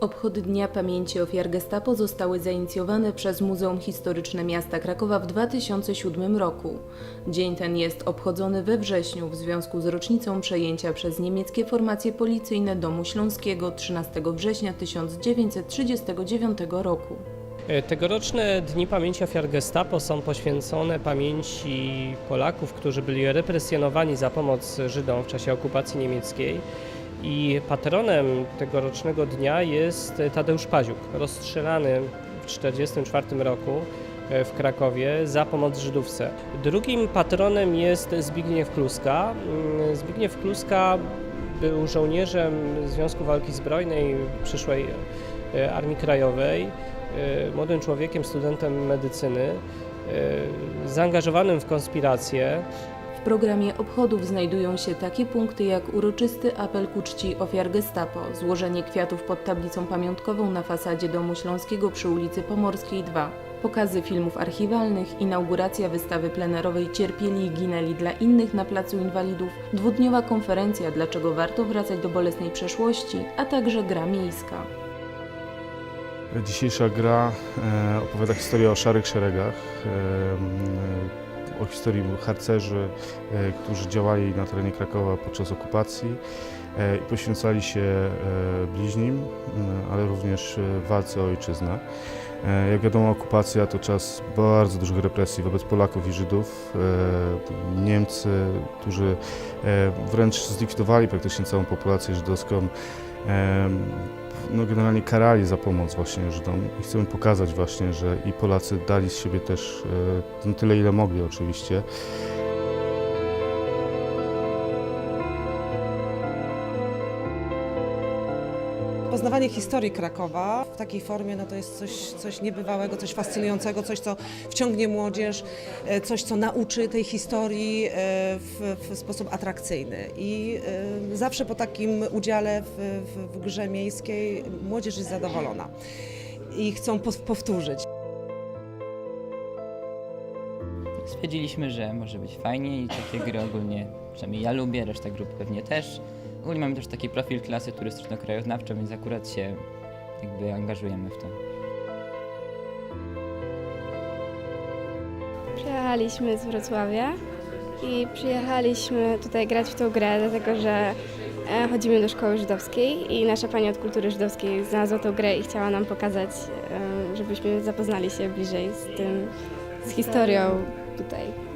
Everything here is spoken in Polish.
Obchody Dnia Pamięci Ofiar Gestapo zostały zainicjowane przez Muzeum Historyczne Miasta Krakowa w 2007 roku. Dzień ten jest obchodzony we wrześniu w związku z rocznicą przejęcia przez niemieckie formacje policyjne Domu Śląskiego 13 września 1939 roku. E, Tegoroczne Dni Pamięci Ofiar Gestapo są poświęcone pamięci Polaków, którzy byli represjonowani za pomoc Żydom w czasie okupacji niemieckiej. I patronem tegorocznego dnia jest Tadeusz Paziuk, rozstrzelany w 1944 roku e, w Krakowie za pomoc Żydówce. Drugim patronem jest Zbigniew Kluska. Mm, Zbigniew Kluska był żołnierzem Związku Walki Zbrojnej przyszłej e, Armii Krajowej e, młodym człowiekiem, studentem medycyny, zaangażowanym w konspirację. W programie obchodów znajdują się takie punkty jak uroczysty apel ku czci ofiar Gestapo, złożenie kwiatów pod tablicą pamiątkową na fasadzie Domu Śląskiego przy ulicy Pomorskiej 2, pokazy filmów archiwalnych, inauguracja wystawy plenerowej Cierpieli i ginęli dla innych na Placu Inwalidów, dwudniowa konferencja Dlaczego warto wracać do bolesnej przeszłości, a także gra miejska. Dzisiejsza gra e, opowiada historię o szarych szeregach, e, o historii harcerzy, e, którzy działali na terenie Krakowa podczas okupacji e, i poświęcali się e, bliźnim, ale również walce o ojczyznę. Jak wiadomo, okupacja to czas bardzo dużych represji wobec Polaków i Żydów. Niemcy, którzy wręcz zlikwidowali praktycznie całą populację żydowską, no generalnie karali za pomoc właśnie Żydom i chcemy pokazać właśnie, że i Polacy dali z siebie też e, no tyle, ile mogli oczywiście. Poznawanie historii Krakowa w takiej formie no to jest coś, coś niebywałego, coś fascynującego, coś, co wciągnie młodzież, e, coś, co nauczy tej historii e, w, w sposób atrakcyjny. I e, zawsze po takim udziale w, w, grze miejskiej młodzież jest zadowolona i chcą powtórzyć. Stwierdziliśmy, że może być fajnie i takie gry ogólnie, przynajmniej ja lubię, reszta grup pewnie też. Ogólnie mamy też taki profil klasy turystyczno-krajoznawczą, więc akurat się jakby angażujemy w to. Przyjechaliśmy z Wrocławia i przyjechaliśmy tutaj grać w tą grę, dlatego że e, chodzimy do szkoły żydowskiej i nasza pani od kultury żydowskiej znalazła tą grę i chciała nam pokazać, e, żebyśmy zapoznali się bliżej z tym, z historią tutaj